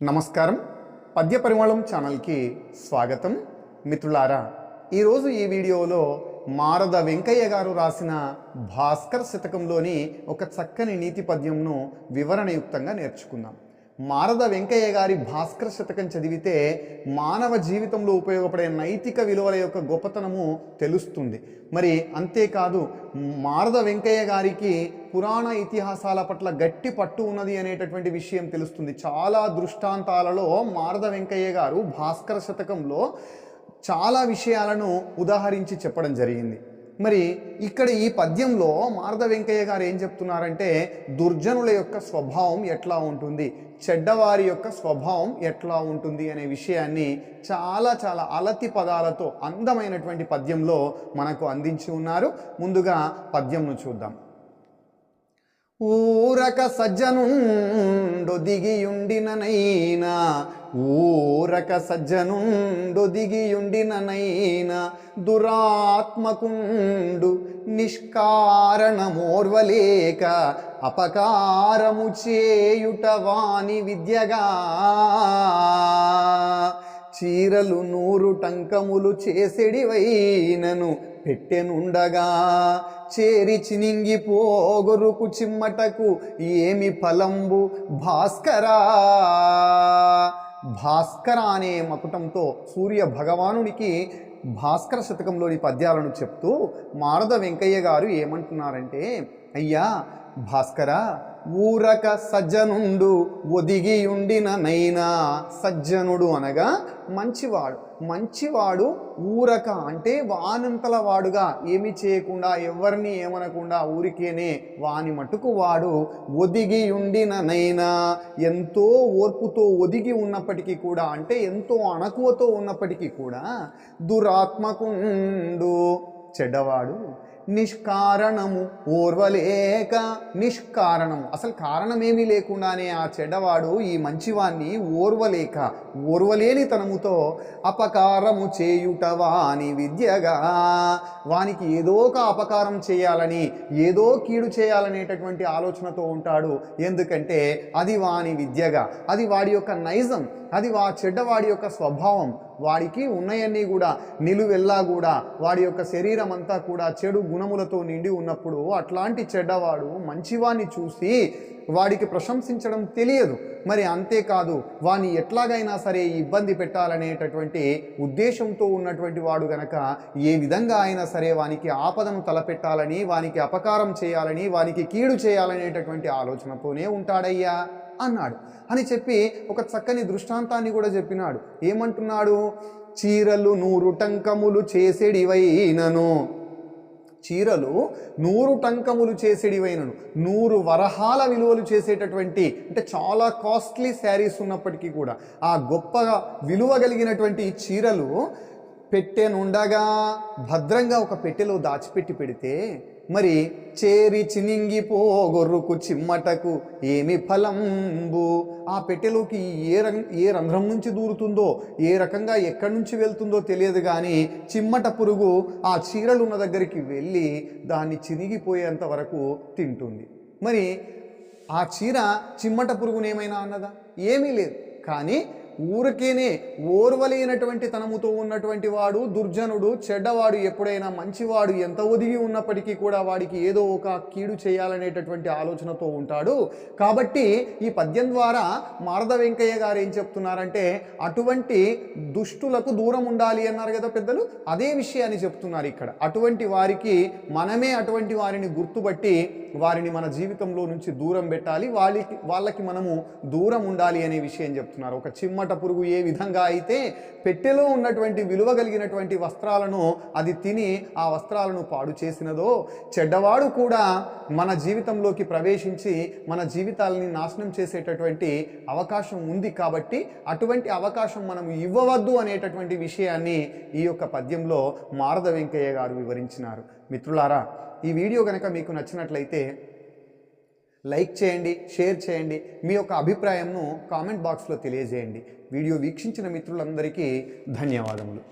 నమస్కారం. పద్య పరిమళం ఛానల్కి స్వాగతం. మిత్రులారా ఈరోజు ఈ వీడియోలో మారద వెంకయ్య గారు రాసిన భాస్కర్ శతకంలోని ఒక చక్కని నీతి పద్యంను వివరణయుక్తంగా నేర్చుకుందాం. మారద వెంకయ్య గారి భాస్కర్ శతకం చదివితే మానవ జీవితంలో ఉపయోగపడే నైతిక విలువల యొక్క గొప్పతనము తెలుస్తుంది. మరి అంతేకాదు మారద వెంకయ్య గారికి పురాణ ఇతిహాసాల పట్ల గట్టి పట్టు ఉన్నది అనేటటువంటి విషయం తెలుస్తుంది. చాలా దృష్టాంతాలలో మారద వెంకయ్య గారు భాస్కర శతకంలో చాలా విషయాలను ఉదాహరించి చెప్పడం జరిగింది. మరి ఇక్కడ ఈ పద్యంలో మారద వెంకయ్య గారు ఏం చెప్తున్నారంటే దుర్జనుల యొక్క స్వభావం ఎట్లా ఉంటుంది? చెడ్డవారి యొక్క స్వభావం ఎట్లా ఉంటుంది? అనే విషయాన్ని చాలా చాలా అలతి పదాలతో అందమైనటువంటి పద్యంలో మనకు అందించి ఉన్నారు. ముందుగా పద్యంను చూద్దాం. ఊరక సజ్జనుండు దిగియుండిననైనా ఊరక సజ్జనుండు దిగియుండిననైనా దురాత్మకుండు నిష్కారణమోర్వలేక అపకారము చేయుట వాని విద్యగా. చీరలు నూరు టంకములు చేసెడివైనను పెట్టెనుండగా చేరి చినింగిపోగొరుకు చిమ్మటకు ఏమి ఫలంబు? భాస్కరా! భాస్కర అనే మకుటంతో సూర్య భగవానునికి భాస్కర శతకంలోని పద్యాలను చెప్తూ మారద వెంకయ్య గారు ఏమంటున్నారంటే అయ్యా భాస్కర ఊరక సజ్జనుండు ఒదిగి ఉండిన నైనా సజ్జనుడు అనగా మంచివాడు. మంచివాడు ఊరక అంటే వానంతల వాడుగా. ఏమి చేయకుండా ఎవరిని ఏమనకుండా ఊరికేనే వాని మటుకు వాడు ఒదిగి ఉండిన నైనా. ఎంతో ఓర్పుతో ఒదిగి ఉన్నప్పటికీ కూడా అంటే ఎంతో అణకువతో ఉన్నప్పటికీ కూడా దురాత్మకుండు చెడ్డవాడు. నిష్కారణము ఓర్వలేక నిష్కారణము. అసలు కారణమేమీ లేకుండానే ఆ చెడ్డవాడు ఈ మంచివాణ్ణి ఓర్వలేక ఓర్వలేని తనముతో అపకారము చేయుట వాని విద్యగా వానికి ఏదో ఒక అపకారం చేయాలని ఏదో కీడు చేయాలనేటటువంటి ఆలోచనతో ఉంటాడు. ఎందుకంటే అది వాని విద్యగా. అది వాడి యొక్క నైజం. అది వా చెడ్డవాడి యొక్క స్వభావం. వాడికి ఉన్నాయన్నీ కూడా నిలువెల్లా కూడా వాడి యొక్క శరీరం అంతా కూడా చెడు గుణములతో నిండి ఉన్నప్పుడు అట్లాంటి చెడ్డవాడు మంచివాణ్ణి చూసి వాడికి ప్రశంసించడం తెలియదు. మరి అంతేకాదు వాని ఎట్లాగైనా సరే ఇబ్బంది పెట్టాలనేటటువంటి ఉద్దేశంతో ఉన్నటువంటి వాడు గనక ఏ విధంగా అయినా సరే వానికి ఆపదను తలపెట్టాలని వానికి అపకారం చేయాలని వానికి కీడు చేయాలనేటటువంటి ఆలోచనతోనే ఉంటాడయ్యా అన్నాడు. అని చెప్పి ఒక చక్కని దృష్టాంతాన్ని కూడా చెప్పినాడు. ఏమంటున్నాడు? చీరలు నూరు టంకములు చేసేడివైనను. చీరలు నూరు టంకములు చేసేడివైనను నూరు వరహాల విలువలు చేసేటటువంటి అంటే చాలా కాస్ట్లీ శారీస్ ఉన్నప్పటికీ కూడా ఆ గొప్పగా విలువ కలిగినటువంటి చీరలు పెట్టెనుండగా భద్రంగా ఒక పెట్టెలో దాచిపెట్టి పెడితే మరి చేరి చినింగి పోగొర్రుకు చిమ్మటకు ఏమి ఫలంబు? ఆ పెట్టెలోకి ఏ రం ఏ రంధ్రం నుంచి దూరుతుందో ఏ రకంగా ఎక్కడి నుంచి వెళ్తుందో తెలియదు కానీ చిమ్మట పురుగు ఆ చీరలు ఉన్న దగ్గరికి వెళ్ళి దాన్ని చినిగిపోయేంత వరకు తింటుంది. మరి ఆ చీర చిమ్మట పురుగునేమైనా అన్నదా? ఏమీ లేదు. కానీ ఊరికేనే ఓర్వలేనటువంటి తనముతో ఉన్నటువంటి వాడు దుర్జనుడు చెడ్డవాడు ఎప్పుడైనా మంచివాడు ఎంత ఒదిగి ఉన్నప్పటికీ కూడా వాడికి ఏదో ఒక కీడు చేయాలనేటటువంటి ఆలోచనతో ఉంటాడు. కాబట్టి ఈ పద్యం ద్వారా మారద వెంకయ్య గారు ఏం చెప్తున్నారంటే అటువంటి దుష్టులకు దూరం ఉండాలి అన్నారు కదా పెద్దలు అదే విషయాన్ని చెప్తున్నారు ఇక్కడ. అటువంటి వారికి మనమే అటువంటి వారిని గుర్తుపట్టి వారిని మన జీవితంలో నుంచి దూరం పెట్టాలి వాళ్ళకి వాళ్ళకి మనము దూరం ఉండాలి అనే విషయం చెప్తున్నారు. ఒక చిమ్మ చిమ్మట పురుగు ఏ విధంగా అయితే పెట్టెలో ఉన్నటువంటి విలువ కలిగినటువంటి వస్త్రాలను అది తిని ఆ వస్త్రాలను పాడు చేసినదో చెడ్డవాడు కూడా మన జీవితంలోకి ప్రవేశించి మన జీవితాలని నాశనం చేసేటటువంటి అవకాశం ఉంది కాబట్టి అటువంటి అవకాశం మనం ఇవ్వవద్దు అనేటటువంటి విషయాన్ని ఈ యొక్క పద్యంలో మారద వెంకయ్య గారు వివరించినారు. మిత్రులారా ఈ వీడియో కనుక మీకు నచ్చినట్లయితే లైక్ చేయండి షేర్ చేయండి. మీ యొక్క అభిప్రాయంను కామెంట్ బాక్స్లో తెలియజేయండి. వీడియో వీక్షించిన మిత్రులందరికీ ధన్యవాదములు.